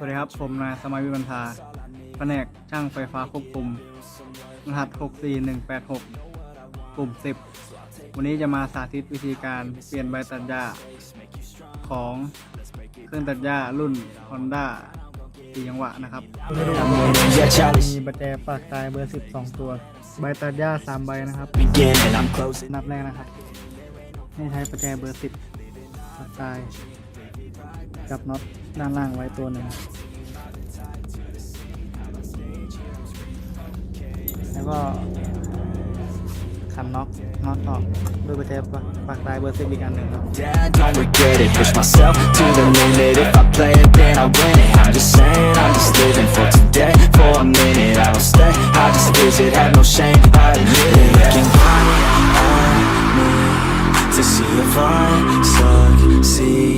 สวัสดีครับ ผมนายสมัยวิบันทาแผนกช่างไฟฟ้าควบคุม รหัส 64186 กลุ่ม 10 วันนี้จะมาสาธิตวิธีการเปลี่ยนใบตัดหญ้าของเครื่องตัดหญ้ารุ่น Honda สี่จังหวะนะครับ มีบัแจปากตายเบอร์ 12 ตัว ใบตัดหญ้า 3 ใบนะครับนับแรกนะครับ ให้ใช้ประแจเบอร์ 10 ปากตาย กับน็อต ด้านล่างไว้ตัวหนึ่งแล้วก็ขันน็อกน็อตออกด้วยประแจปากตายเบอร์10อีกอันหนึ่งครับ Dad, don't regret it. Push myself to the limit. If I play it, then I win it. I'm just saying, I'm just living for today. For a minute, I don't stay. I just visit, have no shame. I admit it. Looking right at me to see if I succeed.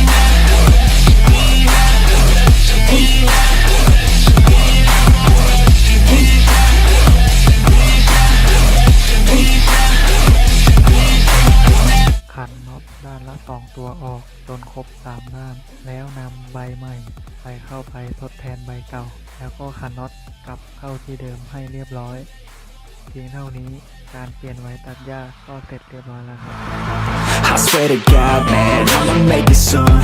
ขันน็อตด้านละสองตัวออกจนครบสามด้าน แล้วนำใบใหม่ใส่เข้าไปทดแทนใบเก่า แล้วก็ขันน็อตกลับเข้าที่เดิมให้เรียบร้อย เพียงเท่านี้การเปลี่ยนไว้ตัดหญ้าก็เสร็จเรียบร้อยแล้วครับ I swear to God, man, I'ma make it soon.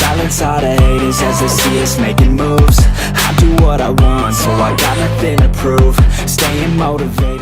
Silence all the haters as they see us making moves. I do what I want, so I got nothing to prove. Staying motivated.